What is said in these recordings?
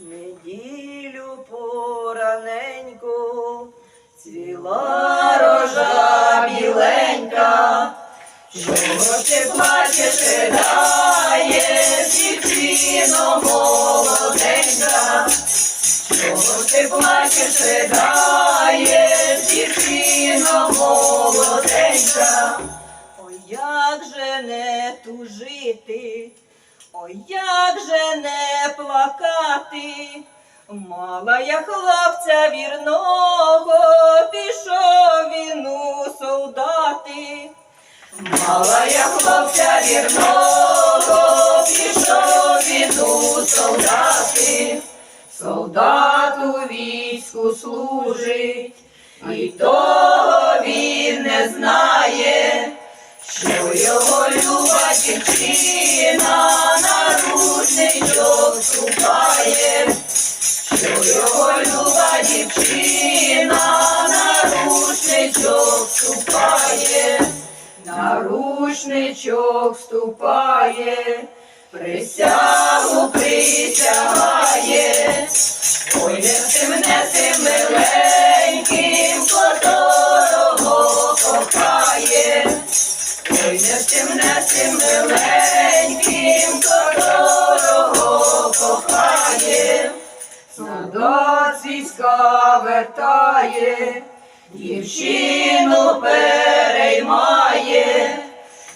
Неділю пораненьку цвіла рожа біленька, чого ти плачеш, ридає, дівчино молоденька, чого ти плачеш, ридає, дівчино молоденька. Ой, як же не тужити, ой, як же не плакати, мала я хлопця вірного, пішов він у солдати. Мала я хлопця вірного, пішов він у солдати. Солдат у війську служить, і того він не знає, що його люба дівчина на рушничок ступає, що його люба дівчина на рушничок ступає, на рушничок ступає, присягу присягає. Ой, не ти мене тим миленьким, тим миленьким, которого кохає. Солдат війська вертає, дівчину переймає.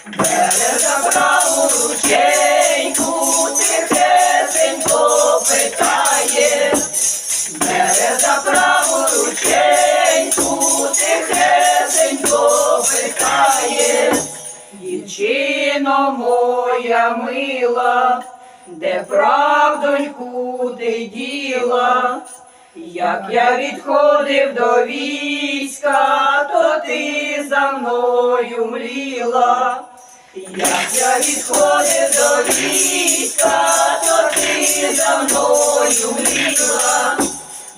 Бере за праву рученьку, тихесенько Дівчино моя мила, де правдоньку ти діла? Як я відходив до війська, то ти за мною мліла. Як я відходив до війська, то ти за мною мліла.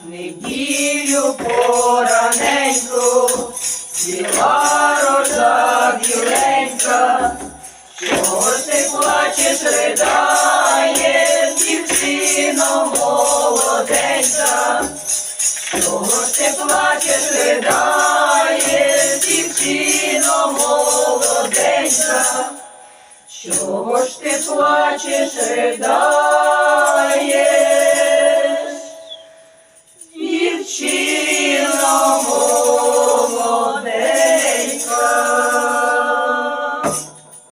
Неділю пораненьку, рожа біленька, чого ти плачеш, ридає, дівчино молоденька, чого ж ти плачеш, ридає, дівчино молоденька, чого ж ти плачеш, ридає,